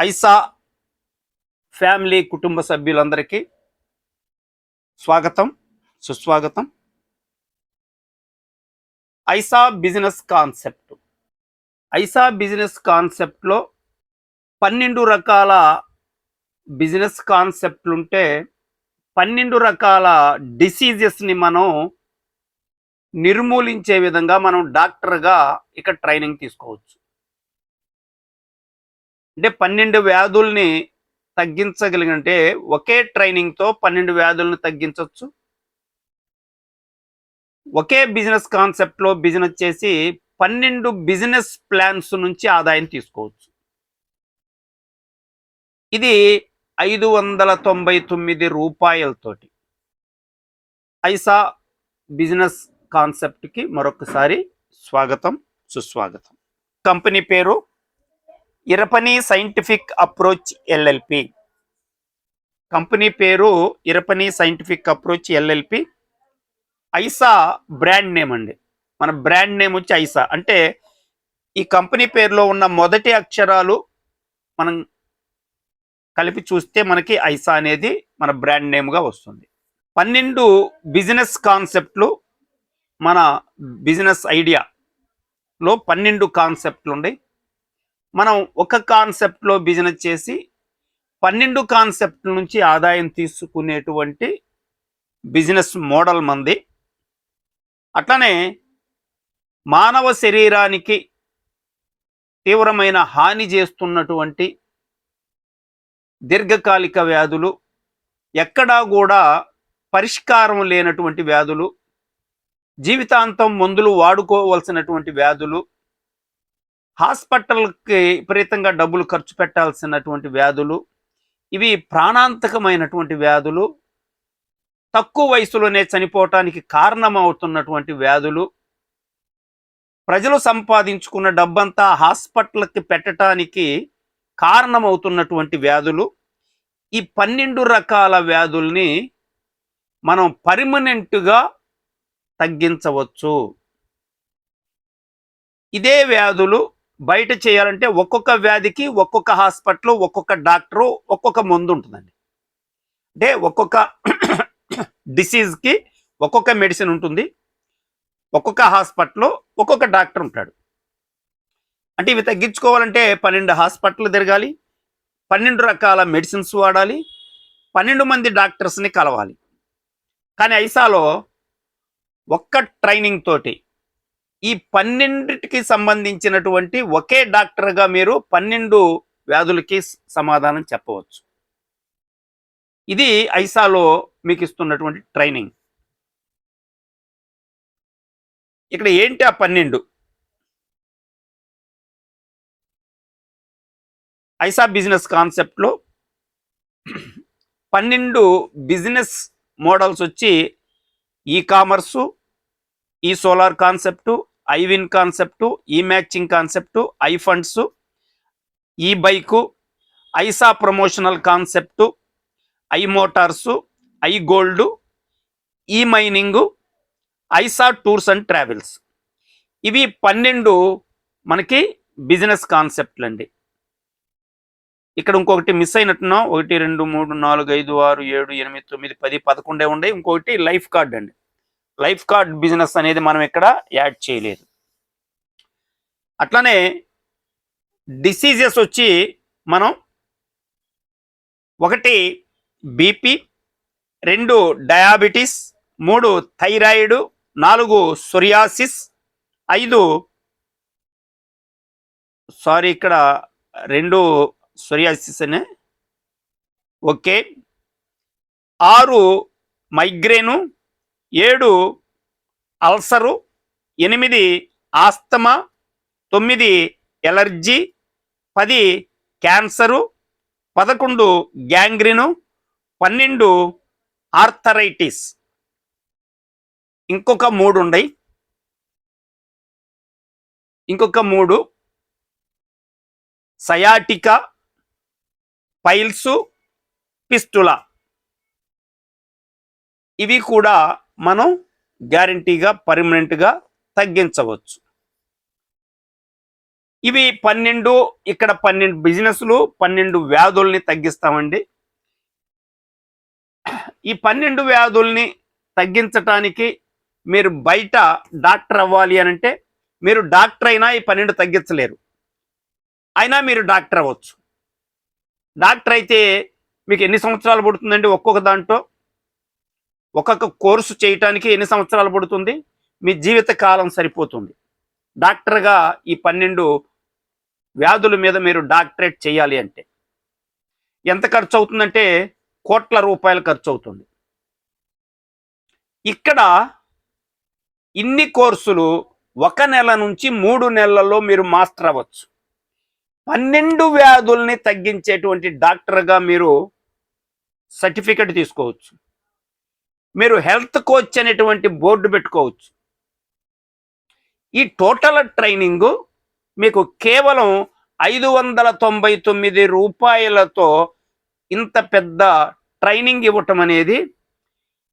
ఐసా family కుటుంబ సభ్యులందరికీ స్వాగతం సుస్వాగతం. ISA business concept. ISA business కాన్సెప్ట్లో పన్నెండు రకాల బిజినెస్ కాన్సెప్ట్లు ఉంటే పన్నెండు రకాల డిసీజెస్ని మనం నిర్మూలించే విధంగా మనం డాక్టర్గా ఇక్కడ ట్రైనింగ్ తీసుకోవచ్చు. అంటే పన్నెండు వ్యాధుల్ని తగ్గించగలిగినంటే ఒకే ట్రైనింగ్తో పన్నెండు వ్యాధులను తగ్గించవచ్చు ఒకే బిజినెస్ కాన్సెప్ట్లో బిజినెస్ చేసి పన్నెండు బిజినెస్ ప్లాన్స్ నుంచి ఆదాయం తీసుకోవచ్చు. ఇది ఐదు వందల తొంభై తొమ్మిది రూపాయలతోటి. ఐసా బిజినెస్ కాన్సెప్ట్కి మరొకసారి స్వాగతం సుస్వాగతం. కంపెనీ పేరు ఇరపని సైంటిఫిక్ అప్రోచ్ ఎల్ఎల్పి కంపెనీ పేరు ఇరపని scientific approach LLP ISA brand name అండి. మన బ్రాండ్ నేమ్ వచ్చి ఐసా అంటే ఈ కంపెనీ పేరులో ఉన్న మొదటి అక్షరాలు మనం కలిపి చూస్తే మనకి ఐసా అనేది మన బ్రాండ్ నేమ్గా వస్తుంది. పన్నెండు బిజినెస్ కాన్సెప్ట్లు మన బిజినెస్ ఐడియాలో పన్నెండు కాన్సెప్ట్లు ఉన్నాయి. మనం ఒక కాన్సెప్ట్లో బిజినెస్ చేసి పన్నెండు కాన్సెప్ట్ నుంచి ఆదాయం తీసుకునేటువంటి బిజినెస్ మోడల్ మంది. అట్లనే మానవ శరీరానికి తీవ్రమైన హాని చేస్తున్నటువంటి దీర్ఘకాలిక వ్యాధులు ఎక్కడా కూడా పరిష్కారం లేనటువంటి వ్యాధులు జీవితాంతం మందులు వాడుకోవలసినటువంటి వ్యాధులు హాస్పిటల్కి విపరీతంగా డబ్బులు ఖర్చు పెట్టాల్సినటువంటి వ్యాధులు ఇవి ప్రాణాంతకమైనటువంటి వ్యాధులు తక్కువ వయసులోనే చనిపోవటానికి కారణమవుతున్నటువంటి వ్యాధులు ప్రజలు సంపాదించుకున్న డబ్బంతా హాస్పిటల్కి పెట్టడానికి కారణమవుతున్నటువంటి వ్యాధులు. ఈ పన్నెండు రకాల వ్యాధుల్ని మనం పర్మనెంట్గా తగ్గించవచ్చు. ఇదే వ్యాధులు బయట చేయాలంటే ఒక్కొక్క వ్యాధికి ఒక్కొక్క హాస్పిటల్ ఒక్కొక్క డాక్టరు ఒక్కొక్క మందు ఉంటుందండి. అంటే ఒక్కొక్క డిసీజ్కి ఒక్కొక్క మెడిసిన్ ఉంటుంది ఒక్కొక్క హాస్పిటల్లో ఒక్కొక్క డాక్టర్ ఉంటాడు. అంటే ఇవి తగ్గించుకోవాలంటే పన్నెండు హాస్పిటల్ తిరగాలి పన్నెండు రకాల మెడిసిన్స్ వాడాలి పన్నెండు మంది డాక్టర్స్ని కలవాలి. కానీ ఐసాలో ఒక్క ట్రైనింగ్ తోటి ఈ పన్నెండిటికి సంబంధించినటువంటి ఒకే డాక్టర్గా మీరు పన్నెండు వ్యాధులకి సమాధానం చెప్పవచ్చు. ఇది ఐసాలో మీకు ఇస్తున్నటువంటి ట్రైనింగ్. ఇక్కడ ఏంటి ఆ పన్నెండు? ఐసా బిజినెస్ కాన్సెప్ట్లో పన్నెండు బిజినెస్ మోడల్స్ వచ్చి E commerce E solar concept I win concept E matching concept I funds E bike ISA promotional concept I motors I gold E mining ISA tours and travels. ఇవి పన్నెండు మనకి business కాన్సెప్ట్లు అండి ఇక్కడ ఇంకొకటి miss అయినట్టున్నాం. ఒకటి రెండు మూడు నాలుగు ఐదు ఆరు ఏడు ఎనిమిది తొమ్మిది పది పదకొండే ఉండే. ఇంకొకటి లైఫ్ కార్డ్ అండి. లైఫ్ కార్డ్ బిజినెస్ అనేది మనం ఇక్కడ యాడ్ చేయలేదు. అట్లానే డిసీజెస్ వచ్చి మనం ఒకటి బీపీ రెండు డయాబెటీస్ మూడు థైరాయిడ్ నాలుగు సొరియాసిస్ ఐదు సారీ ఇక్కడ రెండు సొరియాసిస్ అనే ఓకే ఆరు మైగ్రేను ఏడు అల్సరు ఎనిమిది ఆస్తమా తొమ్మిది ఎలర్జీ పది క్యాన్సరు పదకొండు గ్యాంగ్రిను పన్నెండు ఆర్థరైటిస్. ఇంకొక మూడు ఉన్నాయి ఇంకొక మూడు. Sciatica piles fistula. ఇవి కూడా మనం గ్యారంటీగా పర్మనెంట్గా తగ్గించవచ్చు. ఇవి పన్నెండు ఇక్కడ పన్నెండు బిజినెస్లు పన్నెండు వ్యాధుల్ని తగ్గిస్తామండి. ఈ పన్నెండు వ్యాధుల్ని తగ్గించటానికి మీరు బయట డాక్టర్ అవ్వాలి అని అంటే మీరు డాక్టర్ అయినా ఈ పన్నెండు తగ్గించలేరు. అయినా మీరు డాక్టర్ అవ్వచ్చు. డాక్టర్ అయితే మీకు ఎన్ని సంవత్సరాలు పడుతుందండి ఒక్కొక్క దాంట్లో? ఒక్కొక్క కోర్సు చేయటానికి ఎన్ని సంవత్సరాలు పడుతుంది? మీ జీవిత కాలం సరిపోతుంది. డాక్టర్గా ఈ పన్నెండు వ్యాధుల మీద మీరు డాక్టరేట్ చేయాలి అంటే ఎంత ఖర్చు అవుతుందంటే కోట్ల రూపాయలు ఖర్చు అవుతుంది. ఇక్కడ ఇన్ని కోర్సులు ఒక నెల నుంచి మూడు నెలల్లో మీరు మాస్టర్ అవ్వచ్చు. పన్నెండు వ్యాధుల్ని తగ్గించేటువంటి డాక్టర్గా మీరు సర్టిఫికెట్ తీసుకోవచ్చు. మీరు హెల్త్ కోచ్ అనేటువంటి బోర్డు పెట్టుకోవచ్చు. ఈ టోటల్ ట్రైనింగు మీకు కేవలం ఐదు వందల తొంభై తొమ్మిది రూపాయలతో ఇంత పెద్ద ట్రైనింగ్ ఇవ్వటం అనేది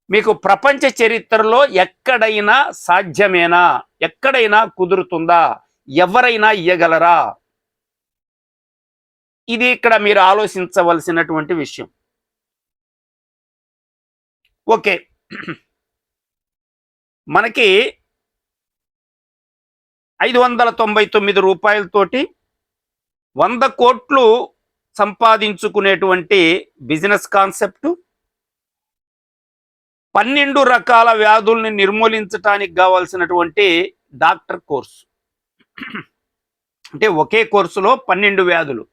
మీకు ప్రపంచ చరిత్రలో ఎక్కడైనా సాధ్యమేనా? ఎక్కడైనా కుదురుతుందా? ఎవరైనా ఇయ్యగలరా? ఇది ఇక్కడ మీరు ఆలోచించవలసినటువంటి విషయం. ఓకే. మనకి ఐదు వందల తొంభై తొమ్మిది రూపాయలతోటి వంద కోట్లు సంపాదించుకునేటువంటి బిజినెస్ కాన్సెప్ట్ పన్నెండు రకాల వ్యాధుల్ని నిర్మూలించటానికి కావాల్సినటువంటి డాక్టర్ కోర్సు. అంటే ఒకే కోర్సులో పన్నెండు వ్యాధులు.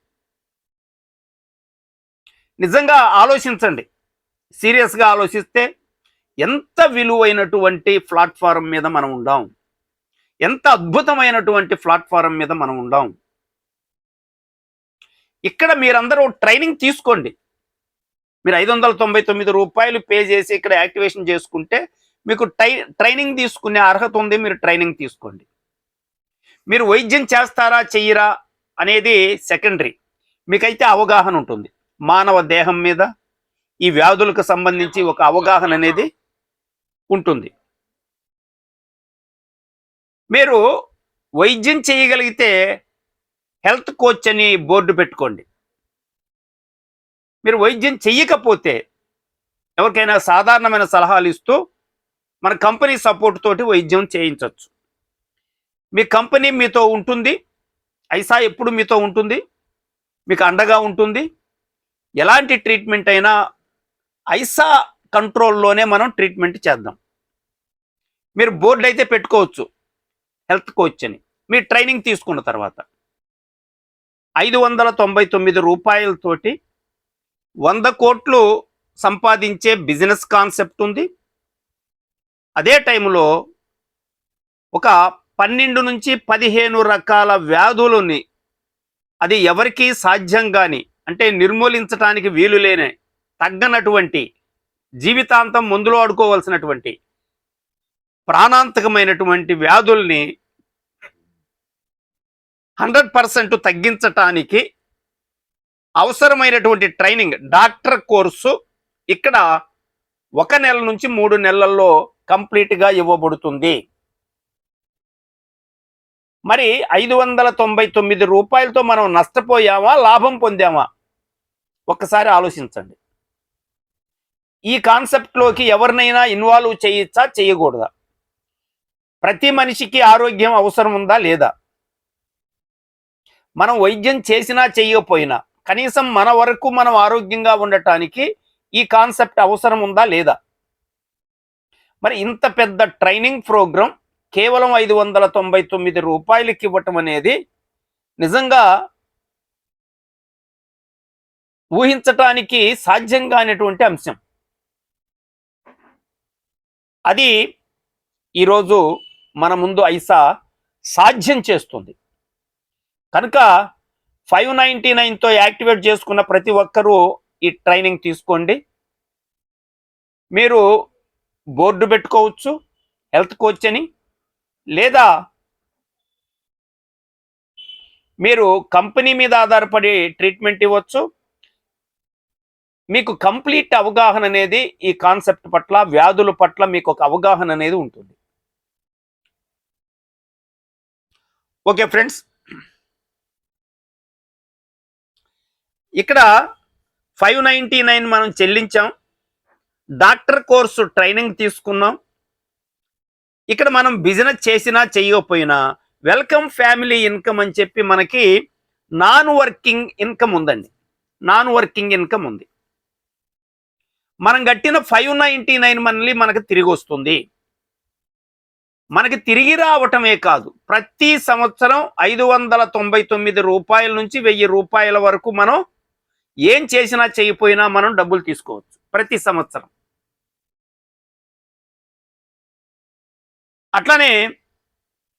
నిజంగా ఆలోచించండి. సీరియస్గా ఆలోచిస్తే ఎంత విలువైనటువంటి ప్లాట్ఫారం మీద మనం ఉండాం? ఎంత అద్భుతమైనటువంటి ప్లాట్ఫారం మీద మనం ఉండాం? ఇక్కడ మీరందరూ ట్రైనింగ్ తీసుకోండి. మీరు ఐదు వందల తొంభై తొమ్మిది రూపాయలు పే చేసి ఇక్కడ యాక్టివేషన్ చేసుకుంటే మీకు ట్రై ట్రైనింగ్ తీసుకునే అర్హత ఉంది మీరు ట్రైనింగ్ తీసుకోండి. మీరు వైద్యం చేస్తారా చెయ్యరా అనేది సెకండరీ. మీకైతే అవగాహన ఉంటుంది. మానవ దేహం మీద ఈ వ్యాధులకు సంబంధించి ఒక అవగాహన అనేది ఉంటుంది. మీరు వైద్యం చేయగలిగితే హెల్త్ కోచ్ అని బోర్డు పెట్టుకోండి. మీరు వైద్యం చెయ్యకపోతే ఎవరికైనా సాధారణమైన సలహాలు ఇస్తూ మన కంపెనీ సపోర్ట్ తోటి వైద్యం చేయించవచ్చు మీ కంపెనీ మీతో ఉంటుంది. ఐసా ఎప్పుడు మీతో ఉంటుంది. మీకు అండగా ఉంటుంది. ఎలాంటి ట్రీట్మెంట్ అయినా ఐసా కంట్రోల్లోనే మనం ట్రీట్మెంట్ చేద్దాం. మీరు బోర్డు అయితే పెట్టుకోవచ్చు హెల్త్ కోచ్ అని మీరు ట్రైనింగ్ తీసుకున్న తర్వాత ఐదు వందల తొంభై తొమ్మిది రూపాయలతోటి వంద కోట్లు సంపాదించే బిజినెస్ కాన్సెప్ట్ ఉంది. అదే టైంలో ఒక పన్నెండు నుంచి పదిహేను రకాల వ్యాధులని అది ఎవరికీ సాధ్యం కాని అంటే నిర్మూలించటానికి వీలు లేని తగ్గనటువంటి జీవితాంతం మందులో ఆడుకోవాల్సినటువంటి ప్రాణాంతకమైనటువంటి వ్యాధుల్ని హండ్రెడ్ పర్సెంట్ తగ్గించటానికి అవసరమైనటువంటి ట్రైనింగ్ డాక్టర్ కోర్సు ఇక్కడ ఒక నెల నుంచి మూడు నెలల్లో కంప్లీట్గా ఇవ్వబడుతుంది. మరి ఐదు వందల తొంభై తొమ్మిది రూపాయలతో మనం నష్టపోయామా లాభం పొందామా? ఒక్కసారి ఆలోచించండి. ఈ కాన్సెప్ట్లోకి ఎవరినైనా ఇన్వాల్వ్ చేయొచ్చా? చేయకూడదా? ప్రతి మనిషికి ఆరోగ్యం అవసరం ఉందా? లేదా? మనం వైద్యం చేసినా చేయకపోయినా కనీసం మన వరకు మనం ఆరోగ్యంగా ఉండటానికి ఈ కాన్సెప్ట్ అవసరం ఉందా? లేదా? మరి ఇంత పెద్ద ట్రైనింగ్ ప్రోగ్రాం కేవలం ఐదు వందల తొంభై తొమ్మిది రూపాయలకి ఇవ్వటం అనేది నిజంగా ఊహించటానికి సాధ్యం కానిటువంటి అంశం. అది ఈరోజు మన ముందు ఐసా సాధ్యం చేస్తుంది. కనుక ఫైవ్ నైంటీ నైన్తో యాక్టివేట్ చేసుకున్న ప్రతి ఒక్కరూ ఈ ట్రైనింగ్ తీసుకోండి. మీరు బోర్డు పెట్టుకోవచ్చు హెల్త్ కోచ్ అని లేదా మీరు కంపెనీ మీద ఆధారపడి ట్రీట్మెంట్ ఇవ్వచ్చు మీకు కంప్లీట్ అవగాహన అనేది ఈ కాన్సెప్ట్ పట్ల వ్యాధుల పట్ల మీకు ఒక అవగాహన అనేది ఉంటుంది. Okay friends. ఇక్కడ ఫైవ్ నైంటీ నైన్ మనం చెల్లించాం. డాక్టర్ కోర్సు ట్రైనింగ్ తీసుకున్నాం. ఇక్కడ మనం బిజినెస్ చేసినా చేయకపోయినా వెల్కమ్ ఫ్యామిలీ ఇన్కమ్ అని చెప్పి మనకి నాన్ వర్కింగ్ ఇన్కమ్ ఉందండి. నాన్ వర్కింగ్ ఇన్కమ్ ఉంది. మనం కట్టిన ఫైవ్ నైంటీ నైన్ మళ్ళీ మనకి తిరిగి వస్తుంది. మనకి తిరిగి రావటమే కాదు. ప్రతి సంవత్సరం ఐదు వందల తొంభై తొమ్మిది రూపాయల నుంచి వెయ్యి రూపాయల వరకు మనం ఏం చేసినా చేయకపోయినా మనం డబ్బులు తీసుకోవచ్చు ప్రతి సంవత్సరం. అట్లానే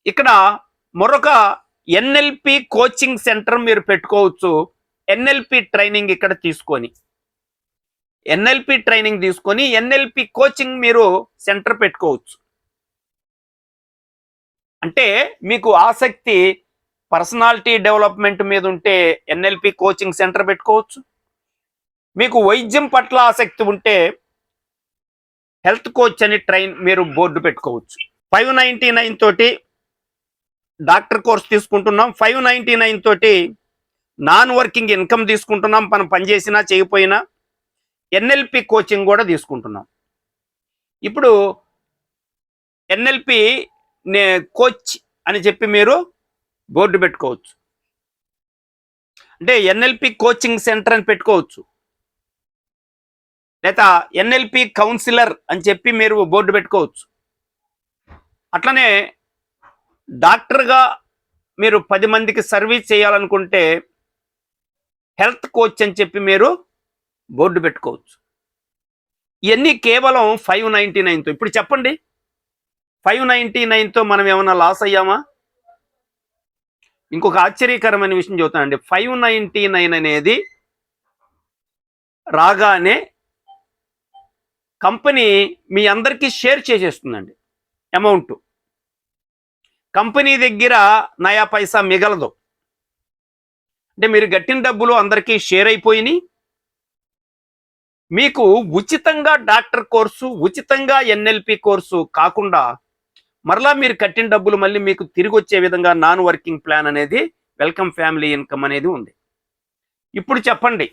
ఇక్కడ మరొక ఎన్ఎల్పి కోచింగ్ సెంటర్ మీరు పెట్టుకోవచ్చు. ఎన్ఎల్పి ట్రైనింగ్ ఇక్కడ తీసుకొని. ఎన్ఎల్పి ట్రైనింగ్ తీసుకొని ఎన్ఎల్పి కోచింగ్ మీరు సెంటర్ పెట్టుకోవచ్చు. అంటే మీకు ఆసక్తి పర్సనాలిటీ డెవలప్మెంట్ మీద ఉంటే ఎన్ఎల్పి కోచింగ్ సెంటర్ పెట్టుకోవచ్చు. మీకు వైద్యం పట్ల ఆసక్తి ఉంటే హెల్త్ కోచ్ అని ట్రైన్ మీరు బోర్డు పెట్టుకోవచ్చు. ఫైవ్ నైంటీ నైన్ తోటి డాక్టర్ కోర్స్ తీసుకుంటున్నాం. ఫైవ్ నైంటీ నైన్ తోటి నాన్ వర్కింగ్ ఇన్కమ్ తీసుకుంటున్నాం. మనం పనిచేసినా చేయకపోయినా ఎన్ఎల్పి కోచింగ్ కూడా తీసుకుంటున్నాం. ఇప్పుడు ఎన్ఎల్పి నే కోచ్ అని చెప్పి మీరు బోర్డు పెట్టుకోవచ్చు. అంటే ఎన్ఎల్పి కోచింగ్ సెంటర్ అని పెట్టుకోవచ్చు. లేదా ఎన్ఎల్పి కౌన్సిలర్ అని చెప్పి మీరు బోర్డు పెట్టుకోవచ్చు. అట్లనే డాక్టర్గా మీరు పది మందికి సర్వీస్ చేయాలనుకుంటే హెల్త్ కోచ్ అని చెప్పి మీరు బోర్డు పెట్టుకోవచ్చు. ఇవన్నీ కేవలం ఫైవ్ నైంటీ నైన్తో. ఇప్పుడు చెప్పండి. ఫైవ్ నైంటీ నైన్తో మనం ఏమైనా లాస్ అయ్యామా? ఇంకొక ఆశ్చర్యకరమైన విషయం చెబుతానండి. ఫైవ్ నైంటీ నైన్ అనేది రాగానే కంపెనీ మీ అందరికీ షేర్ చేసేస్తుందండి. అమౌంట్. కంపెనీ దగ్గర నయా పైసా మిగలదు. అంటే మీరు గట్టిన డబ్బులు అందరికీ షేర్ అయిపోయినాయి. మీకు ఉచితంగా డాక్టర్ కోర్సు ఉచితంగా ఎన్ఎల్పి కోర్సు కాకుండా మరలా మీరు కట్టిన డబ్బులు మళ్ళీ మీకు తిరిగి వచ్చే విధంగా నాన్ వర్కింగ్ ప్లాన్ అనేది వెల్కమ్ ఫ్యామిలీ ఇన్కమ్ అనేది ఉంది. ఇప్పుడు చెప్పండి.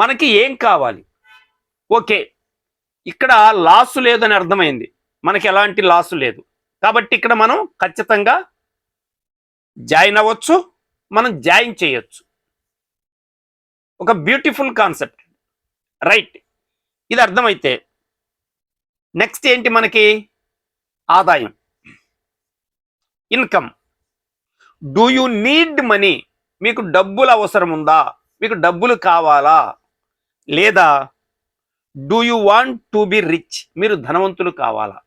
మనకి ఏం కావాలి? ఓకే ఇక్కడ లాసు లేదని అర్థమైంది. మనకి ఎలాంటి లాసు లేదు. కాబట్టి ఇక్కడ మనం ఖచ్చితంగా జాయిన్ అవ్వచ్చు మనం జాయిన్ చేయొచ్చు. ఒక బ్యూటిఫుల్ కాన్సెప్ట్ రైట్ ఇది అర్థమైతే నెక్స్ట్ ఏంటి మనకి? ఆదాయం. Income do you need money మీకు డబ్బులు అవసరం ఉందా? మీకు డబ్బులు కావాలా? లేదా do you want to be rich మీరు ధనవంతులు కావాలా?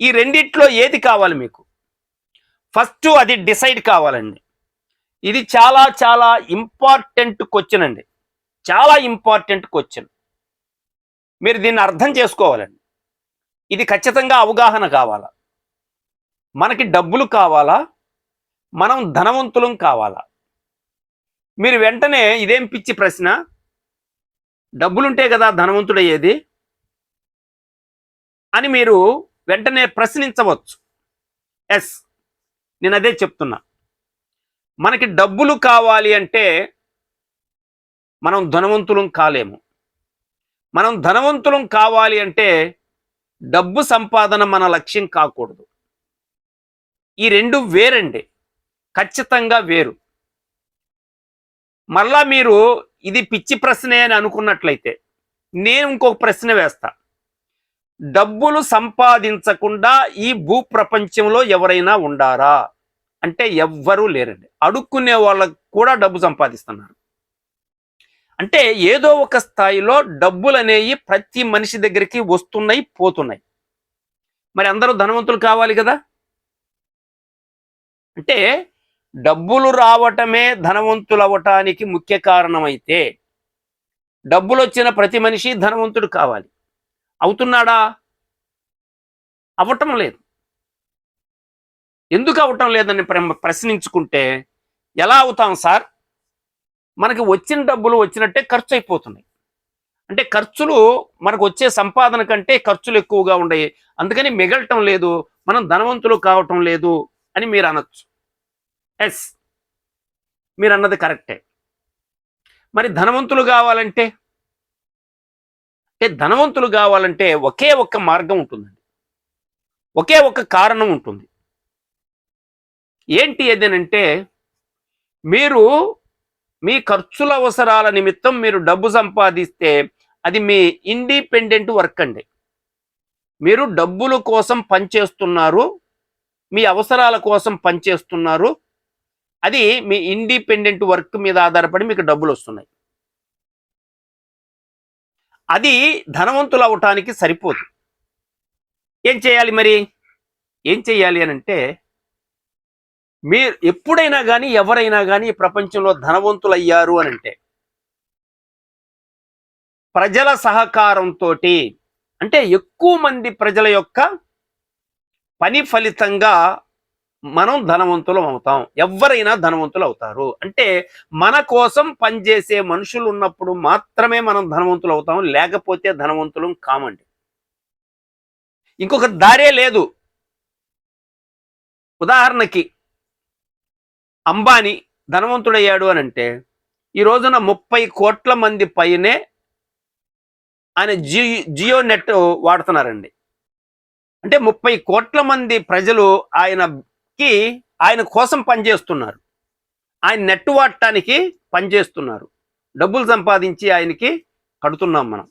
ఈ రెండిట్లో ఏది కావాలి మీకు? ఫస్ట్ అది డిసైడ్ కావాలండి. ఇది చాలా చాలా ఇంపార్టెంట్ క్వశ్చన్ అండి. చాలా ఇంపార్టెంట్ క్వశ్చన్ మీరు దీన్ని అర్థం చేసుకోవాలండి. ఇది ఖచ్చితంగా అవగాహన కావాలా? మనకి డబ్బులు కావాలా? మనం ధనవంతులం కావాలా? మీరు వెంటనే ఇదేం పిచ్చి ప్రశ్న? డబ్బులుంటే కదా ధనవంతుడయ్యేది? అని మీరు వెంటనే ప్రశ్నించవచ్చు. ఎస్ నేను అదే చెప్తున్నా. మనకి డబ్బులు కావాలి అంటే మనం ధనవంతులం కాలేము. మనం ధనవంతులం కావాలి అంటే డబ్బు సంపాదన మన లక్ష్యం కాకూడదు. ఈ రెండు వేరండి. ఖచ్చితంగా వేరు. మళ్ళా మీరు ఇది పిచ్చి ప్రశ్నే అని అనుకున్నట్లయితే నేను ఇంకొక ప్రశ్న వేస్తా. డబ్బులు సంపాదించకుండా ఈ భూ ప్రపంచంలో ఎవరైనా ఉండారా? అంటే ఎవ్వరూ లేరండి. అడుక్కునే వాళ్ళకు కూడా డబ్బు సంపాదిస్తున్నారు. అంటే ఏదో ఒక స్థాయిలో డబ్బులు అనేవి ప్రతి మనిషి దగ్గరికి వస్తున్నాయి పోతున్నాయి. మరి అందరూ ధనవంతులు కావాలి కదా? అంటే డబ్బులు రావటమే ధనవంతులు అవటానికి ముఖ్య కారణమైతే డబ్బులు వచ్చిన ప్రతి మనిషి ధనవంతుడు కావాలి. అవుతున్నాడా? అవ్వటం లేదు. ఎందుకు అవటం లేదని ప్ర- ప్రశ్నించుకుంటే ఎలా అవుతాం సార్? మనకి వచ్చిన డబ్బులు వచ్చినట్టే ఖర్చు అయిపోతున్నాయి. అంటే ఖర్చులు మనకు వచ్చే సంపాదన కంటే ఖర్చులు ఎక్కువగా ఉన్నాయి అందుకని మిగలటం లేదు మనం ధనవంతులు కావటం లేదు అని మీరు అనొచ్చు. ఎస్. మీరు అన్నది కరెక్టే. మరి ధనవంతులు కావాలంటే? అంటే ధనవంతులు కావాలంటే ఒకే ఒక్క మార్గం ఉంటుందండి. ఒకే ఒక్క కారణం ఉంటుంది. ఏంటి అదేనంటే మీరు మీ ఖర్చుల అవసరాల నిమిత్తం మీరు డబ్బు సంపాదిస్తే అది మీ ఇండిపెండెంట్ వర్క్ అండి. మీరు డబ్బుల కోసం పనిచేస్తున్నారు మీ అవసరాల కోసం పనిచేస్తున్నారు అది మీ ఇండిపెండెంట్ వర్క్ మీద ఆధారపడి మీకు డబ్బులు వస్తున్నాయి అది ధనవంతులు అవటానికి సరిపోదు. ఏం చేయాలి మరి? ఏం చేయాలి అని అంటే మీరు ఎప్పుడైనా కానీ ఎవరైనా కానీ ఈ ప్రపంచంలో ధనవంతులు అయ్యారు అని అంటే ప్రజల సహకారంతో అంటే ఎక్కువ మంది ప్రజల యొక్క పని ఫలితంగా మనం ధనవంతులం అవుతాం. ఎవరైనా ధనవంతులు అవుతారు. అంటే మన కోసం పనిచేసే మనుషులు ఉన్నప్పుడు మాత్రమే మనం ధనవంతులు అవుతాం. లేకపోతే ధనవంతులం కామండి. ఇంకొక దారే లేదు. ఉదాహరణకి అంబానీ ధనవంతుడయ్యాడు అని అంటే ఈ రోజున ముప్పై కోట్ల మంది పైనే ఆయన జి జియో నెట్ వాడుతున్నారండి. అంటే ముప్పై కోట్ల మంది ప్రజలు ఆయనకి ఆయన కోసం పనిచేస్తున్నారు. ఆయన నెట్ వాడటానికి పనిచేస్తున్నారు. డబ్బులు సంపాదించి ఆయనకి కడుతున్నాం మనం.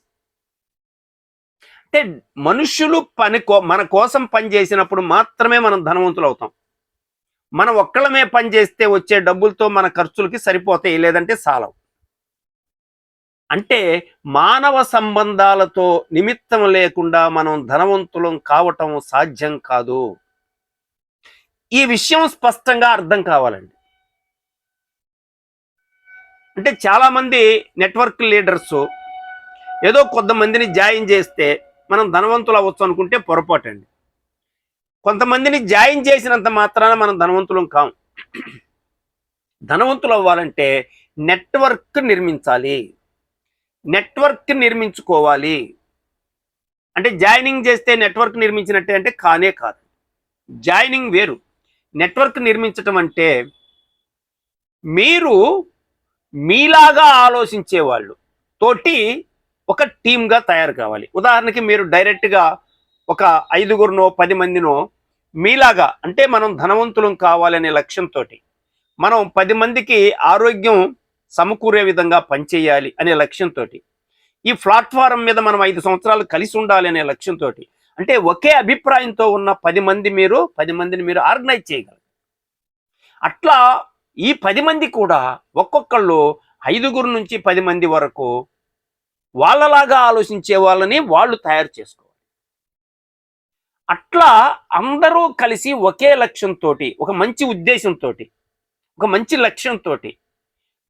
అంటే మనుషులు పని కో మన కోసం పనిచేసినప్పుడు మాత్రమే మనం ధనవంతులు అవుతాం మనం ఒక్కళ్ళమే పని చేస్తే వచ్చే డబ్బులతో మన ఖర్చులకి సరిపోతాయి లేదంటే సాలవు. అంటే మానవ సంబంధాలతో నిమిత్తం లేకుండా మనం ధనవంతులం కావటం సాధ్యం కాదు. ఈ విషయం స్పష్టంగా అర్థం కావాలండి. అంటే చాలామంది నెట్వర్క్ లీడర్స్ ఏదో కొంతమందిని జాయిన్ చేస్తే మనం ధనవంతులు అవ్వచ్చు అనుకుంటే పొరపాటు అండి కొంతమందిని జాయిన్ చేసినంత మాత్రాన మనం ధనవంతులం కాం. ధనవంతులు అవ్వాలంటే నెట్వర్క్ నిర్మించాలి. నెట్వర్క్ నిర్మించుకోవాలి. అంటే జాయినింగ్ చేస్తే నెట్వర్క్ నిర్మించినట్టే అంటే కానే కాదు. జాయినింగ్ వేరు. నెట్వర్క్ నిర్మించటం అంటే మీరు మీలాగా ఆలోచించే వాళ్ళు తోటి ఒక టీమ్గా తయారు కావాలి. ఉదాహరణకి మీరు డైరెక్ట్గా ఒక ఐదుగురునో పది మందినో మీలాగా అంటే మనం ధనవంతులం కావాలనే లక్ష్యంతో మనం పది మందికి ఆరోగ్యం సమకూరే విధంగా పనిచేయాలి అనే లక్ష్యంతో ఈ ప్లాట్ఫారం మీద మనం ఐదు సంవత్సరాలు కలిసి ఉండాలి అనే లక్ష్యంతో అంటే ఒకే అభిప్రాయంతో ఉన్న పది మంది మీరు పది మందిని మీరు ఆర్గనైజ్ చేయగలరు. అట్లా ఈ పది మంది కూడా ఒక్కొక్కళ్ళు ఐదుగురు నుంచి పది మంది వరకు వాళ్ళలాగా ఆలోచించే వాళ్ళని వాళ్ళు తయారు చేసుకోవాలి. అట్లా అందరూ కలిసి ఒకే లక్ష్యంతో ఒక మంచి ఉద్దేశంతో ఒక మంచి లక్ష్యంతో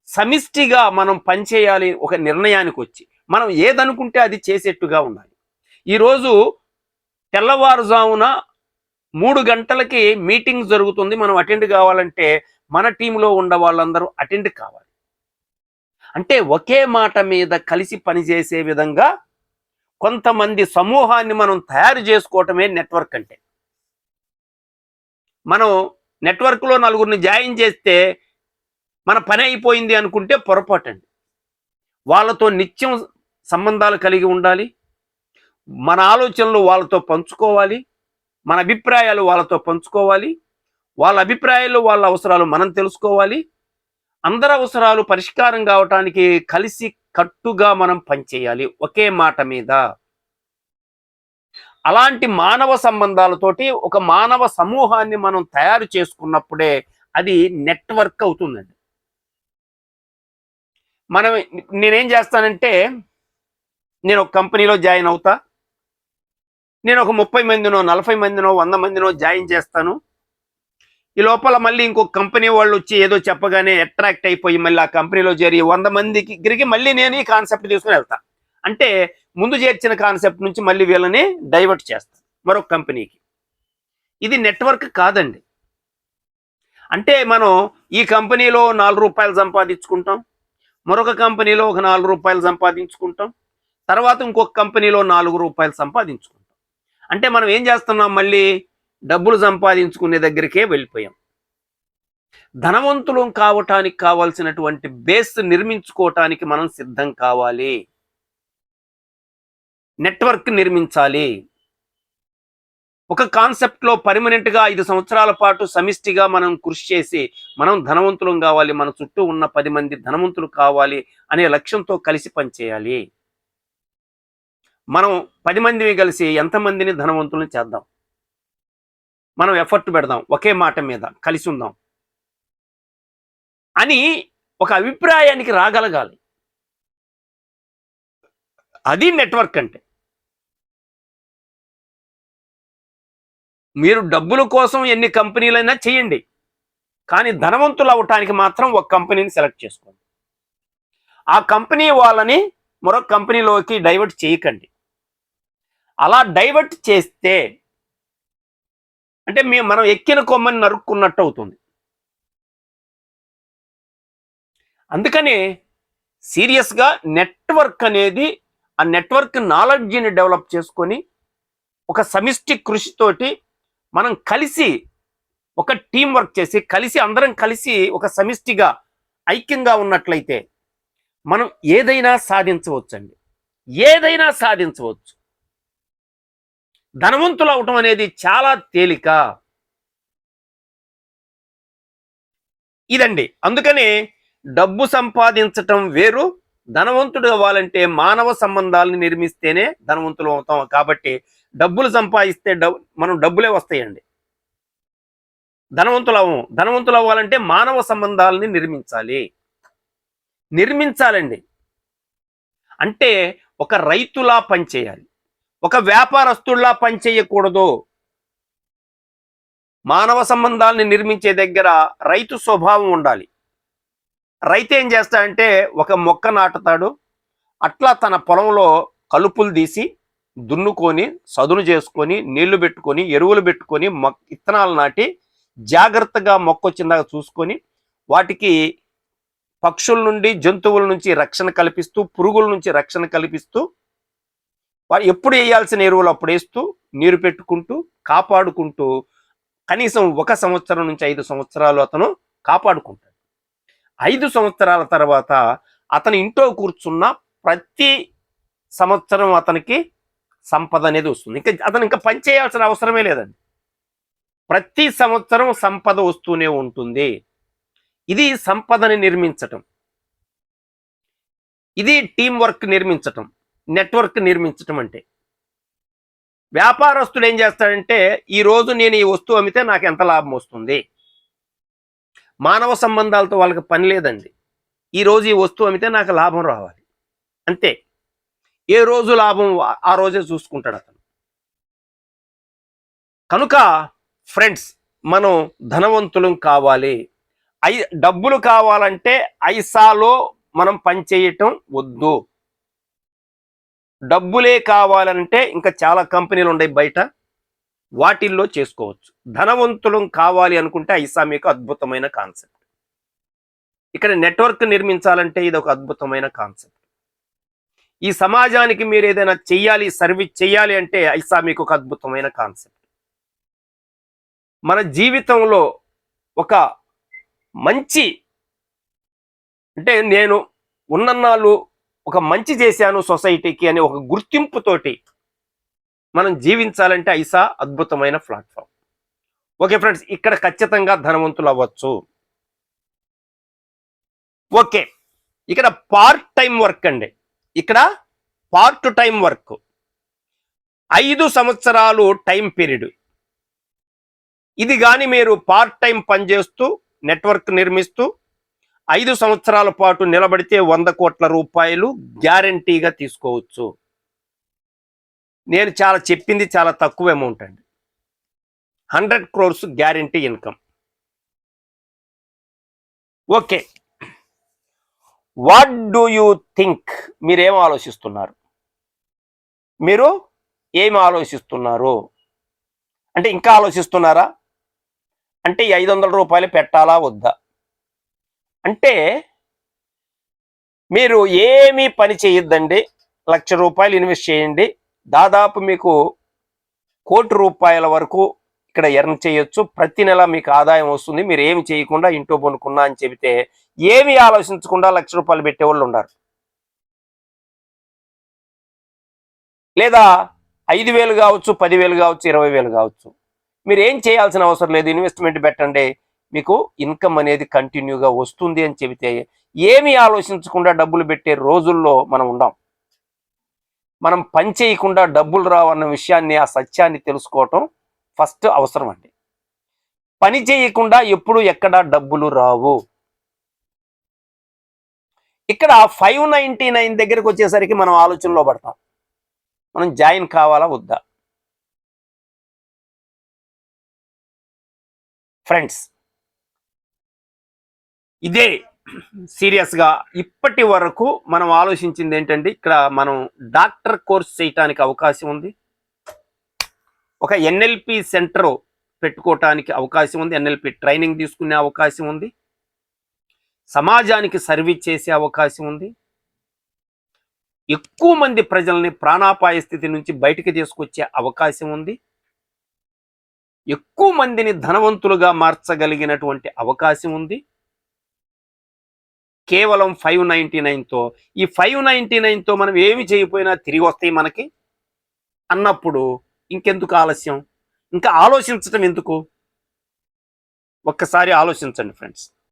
సమిష్టిగా మనం పనిచేయాలి ఒక నిర్ణయానికి వచ్చి మనం ఏదనుకుంటే అది చేసేట్టుగా ఉండాలి. ఈరోజు తెల్లవారుజామున మూడు గంటలకి మీటింగ్ జరుగుతుంది మనం అటెండ్ కావాలంటే మన టీంలో ఉన్న వాళ్ళందరూ అటెండ్ కావాలి. అంటే ఒకే మాట మీద కలిసి పనిచేసే విధంగా కొంతమంది సమూహాన్ని మనం తయారు చేసుకోవటమే నెట్వర్క్ అంటే. మనం నెట్వర్క్లో నలుగురిని జాయిన్ చేస్తే మన పని అయిపోయింది అనుకుంటే పొరపాటు అండి వాళ్ళతో నిత్యం సంబంధాలు కలిగి ఉండాలి. మన ఆలోచనలు వాళ్ళతో పంచుకోవాలి. మన అభిప్రాయాలు వాళ్ళతో పంచుకోవాలి. వాళ్ళ అభిప్రాయాలు వాళ్ళ అవసరాలు మనం తెలుసుకోవాలి. అందరి అవసరాలు పరిష్కారం కావటానికి కలిసి కట్టుగా మనం పనిచేయాలి ఒకే మాట మీద. అలాంటి మానవ సంబంధాలతోటి ఒక మానవ సమూహాన్ని మనం తయారు చేసుకున్నప్పుడే అది నెట్వర్క్ అవుతుందండి. మనం నేనేం చేస్తానంటే నేను ఒక కంపెనీలో జాయిన్ అవుతా. నేను ఒక ముప్పై మందినో నలభై మందినో వంద మందినో జాయిన్ చేస్తాను. ఈ లోపల మళ్ళీ ఇంకొక కంపెనీ వాళ్ళు వచ్చి ఏదో చెప్పగానే అట్రాక్ట్ అయిపోయి మళ్ళీ ఆ కంపెనీలో చేరి వంద మందికి తిరిగి మళ్ళీ నేను ఈ కాన్సెప్ట్ తీసుకుని వెళ్తా. అంటే ముందు చేర్చిన కాన్సెప్ట్ నుంచి మళ్ళీ వీళ్ళని డైవర్ట్ చేస్తాను మరొక కంపెనీకి. ఇది నెట్వర్క్ కాదండి. అంటే మనం ఈ కంపెనీలో నాలుగు రూపాయలు సంపాదించుకుంటాం మరొక కంపెనీలో ఒక నాలుగు రూపాయలు సంపాదించుకుంటాం తర్వాత ఇంకొక కంపెనీలో నాలుగు రూపాయలు సంపాదించుకుంటాం. అంటే మనం ఏం చేస్తున్నాం మళ్ళీ? డబ్బులు సంపాదించుకునే దగ్గరికే వెళ్ళిపోయాం. ధనవంతులం కావటానికి కావాల్సినటువంటి బేస్ నిర్మించుకోవటానికి మనం సిద్ధం కావాలి. నెట్వర్క్ నిర్మించాలి. ఒక కాన్సెప్ట్లో పర్మనెంట్గా ఐదు సంవత్సరాల పాటు సమిష్టిగా మనం కృషి చేసి మనం ధనవంతులం కావాలి మన చుట్టూ ఉన్న పది మంది ధనవంతులు కావాలి అనే లక్ష్యంతో కలిసి పనిచేయాలి. మనం పది మందిని కలిసి ఎంతమందిని ధనవంతులను చేద్దాం? మనం ఎఫర్ట్ పెడదాం ఒకే మాట మీద కలిసి ఉందాం. అని ఒక అభిప్రాయానికి రాగలగాలి. అది నెట్వర్క్ అంటే. మీరు డబ్బుల కోసం ఎన్ని కంపెనీలైనా చేయండి కానీ ధనవంతులు అవటానికి మాత్రం ఒక కంపెనీని సెలెక్ట్ చేసుకోండి. ఆ కంపెనీ వాళ్ళని మరొక కంపెనీలోకి డైవర్ట్ చేయకండి. అలా డైవర్ట్ చేస్తే అంటే మేము మనం ఎక్కిన కొమ్మని నరుక్కున్నట్టు అవుతుంది. అందుకని సీరియస్గా నెట్వర్క్ అనేది ఆ నెట్వర్క్ నాలెడ్జ్ని డెవలప్ చేసుకొని ఒక సమిష్టి కృషితోటి మనం కలిసి ఒక టీం వర్క్ చేసి కలిసి అందరం కలిసి ఒక సమిష్టిగా ఐక్యంగా ఉన్నట్లయితే మనం ఏదైనా సాధించవచ్చండి. ఏదైనా సాధించవచ్చు. ధనవంతులు అవటం అనేది చాలా తేలిక. ఇదండి. అందుకనే డబ్బు సంపాదించటం వేరు ధనవంతుడు అవ్వాలంటే మానవ సంబంధాలను నిర్మిస్తేనే ధనవంతులు అవుతాం. కాబట్టి డబ్బులు సంపాదిస్తే డబ్ మనం డబ్బులే వస్తాయండి. ధనవంతులు అవ్వం ధనవంతులు అవ్వాలంటే మానవ సంబంధాలని నిర్మించాలి. నిర్మించాలండి. అంటే ఒక రైతులా పనిచేయాలి. ఒక వ్యాపారస్తుల్లా పనిచేయకూడదు మానవ సంబంధాలని నిర్మించే దగ్గర రైతు స్వభావం ఉండాలి. రైతు ఏం చేస్తాడంటే ఒక మొక్క నాటుతాడు. అట్లా తన పొలంలో కలుపులు తీసి దున్నుకొని సదును చేసుకొని నీళ్ళు పెట్టుకొని ఎరువులు పెట్టుకొని మొక్క ఇత్తనాలు నాటి జాగ్రత్తగా మొక్క వచ్చిందాక చూసుకొని వాటికి పక్షుల నుండి జంతువుల నుంచి రక్షణ కల్పిస్తూ పురుగుల నుంచి రక్షణ కల్పిస్తూ వారు ఎప్పుడు వేయాల్సిన ఎరువులు అప్పుడు వేస్తూ నీరు పెట్టుకుంటూ కాపాడుకుంటూ కనీసం ఒక సంవత్సరం నుంచి ఐదు సంవత్సరాలు అతను కాపాడుకుంటాడు. ఐదు సంవత్సరాల తర్వాత అతని ఇంట్లో కూర్చున్న ప్రతి సంవత్సరం అతనికి సంపద అనేది వస్తుంది. ఇంకా అతను ఇంకా పని చేయాల్సిన అవసరమే లేదండి. ప్రతి సంవత్సరం సంపద వస్తూనే ఉంటుంది. ఇది సంపదని నిర్మించటం. ఇది టీం వర్క్ నిర్మించటం. నెట్వర్క్ నిర్మించటం అంటే. వ్యాపారస్తుడు ఏం చేస్తాడంటే ఈ రోజు నేను ఈ వస్తువు అమ్మితే నాకు ఎంత లాభం వస్తుంది? మానవ సంబంధాలతో వాళ్ళకి పని లేదండి. ఈ రోజు ఈ వస్తువు అమ్మితే నాకు లాభం రావాలి. అంతే. ఏ రోజు లాభం ఆ- ఆ రోజే చూసుకుంటాడు అతను. కనుక ఫ్రెండ్స్ మనం ధనవంతులం కావాలి. ఐ డబ్బులు కావాలంటే ఐసాలో మనం పనిచేయటం వద్దు. డబ్బులే కావాలంటే ఇంకా చాలా కంపెనీలు ఉన్నాయి బయట. వాటిల్లో చేసుకోవచ్చు. ధనవంతులం కావాలి అనుకుంటే ఐసామ్ మీకు అద్భుతమైన కాన్సెప్ట్. ఇక్కడ నెట్వర్క్ నిర్మించాలంటే ఇది ఒక అద్భుతమైన కాన్సెప్ట్. ఈ సమాజానికి మీరు ఏదైనా చెయ్యాలి సర్వీస్ చెయ్యాలి అంటే ఐసా మీకు ఒక అద్భుతమైన కాన్సెప్ట్. మన జీవితంలో ఒక మంచి అంటే నేను ఉన్నన్నాళ్ళు ఒక మంచి చేశాను సొసైటీకి అనే ఒక గుర్తింపుతోటి మనం జీవించాలంటే ఐసా అద్భుతమైన ప్లాట్ఫామ్. ఓకే ఫ్రెండ్స్ ఇక్కడ ఖచ్చితంగా ధనవంతులు అవ్వచ్చు. ఓకే ఇక్కడ పార్ట్ టైం వర్క్ అండి. ఇక్కడ పార్ట్ టైం వర్క్. ఐదు సంవత్సరాలు టైం పీరియడ్. ఇది కానీ మీరు పార్ట్ టైం పనిచేస్తూ నెట్వర్క్ నిర్మిస్తూ ఐదు సంవత్సరాల పాటు నిలబడితే వంద కోట్ల రూపాయలు గ్యారంటీగా తీసుకోవచ్చు. నేను చాలా చెప్పింది చాలా తక్కువ అమౌంట్ అండి. Hundred crores guarantee income. Okay. What do you think? మీరేం ఆలోచిస్తున్నారు? మీరు ఏమి ఆలోచిస్తున్నారు? అంటే ఇంకా ఆలోచిస్తున్నారా? అంటే ఈ ఐదు వందల రూపాయలు పెట్టాలా వద్దా? అంటే మీరు ఏమీ పని చేయొద్దండి. లక్ష రూపాయలు ఇన్వెస్ట్ చేయండి. దాదాపు మీకు కోటి రూపాయల వరకు ఇక్కడ ఎర్న్ చేయొచ్చు. ప్రతి నెల మీకు ఆదాయం వస్తుంది. మీరు ఏమి చేయకుండా ఇంటో కొనుక్కున్నా అని చెబితే ఏమి ఆలోచించకుండా లక్ష రూపాయలు పెట్టే వాళ్ళు ఉన్నారు లేదా ఐదు వేలు కావచ్చు పదివేలు కావచ్చు ఇరవై వేలు కావచ్చు. మీరు ఏం చేయాల్సిన అవసరం లేదు. ఇన్వెస్ట్మెంట్ పెట్టండి. మీకు ఇన్కమ్ అనేది కంటిన్యూగా వస్తుంది అని చెబితే ఏమి ఆలోచించకుండా డబ్బులు పెట్టే రోజుల్లో మనం ఉండాం. మనం పని చేయకుండా డబ్బులు రావన్న విషయాన్ని ఆ సత్యాన్ని తెలుసుకోవటం ఫస్ట్ అవసరం అండి. పని చేయకుండా ఎప్పుడు ఎక్కడ డబ్బులు రావు. ఇక్కడ ఫైవ్ నైంటీ నైన్ దగ్గరికి వచ్చేసరికి మనం ఆలోచనలో పడతాం. మనం జాయిన్ కావాలా వద్దా? ఫ్రెండ్స్ ఇదే సీరియస్గా ఇప్పటి వరకు మనం ఆలోచించింది ఏంటంటే ఇక్కడ మనం డాక్టర్ కోర్స్ చేయటానికి అవకాశం ఉంది. ఒక ఎన్ఎల్పి సెంటర్ పెట్టుకోవటానికి అవకాశం ఉంది. ఎన్ఎల్పి ట్రైనింగ్ తీసుకునే అవకాశం ఉంది. సమాజానికి సర్వీస్ చేసే అవకాశం ఉంది. ఎక్కువ మంది ప్రజల్ని ప్రాణాపాయ స్థితి నుంచి బయటికి తీసుకొచ్చే అవకాశం ఉంది. ఎక్కువ మందిని ధనవంతులుగా మార్చగలిగినటువంటి అవకాశం ఉంది. కేవలం ఫైవ్ నైంటీ నైన్తో ఈ ఫైవ్ నైంటీ నైన్తో మనం ఏమి చేయకపోయినా తిరిగి వస్తాయి మనకి? అన్నప్పుడు ఇంకెందుకు ఆలస్యం? ఇంకా ఆలోచించటం ఎందుకు? ఒక్కసారి ఆలోచించండి ఫ్రెండ్స్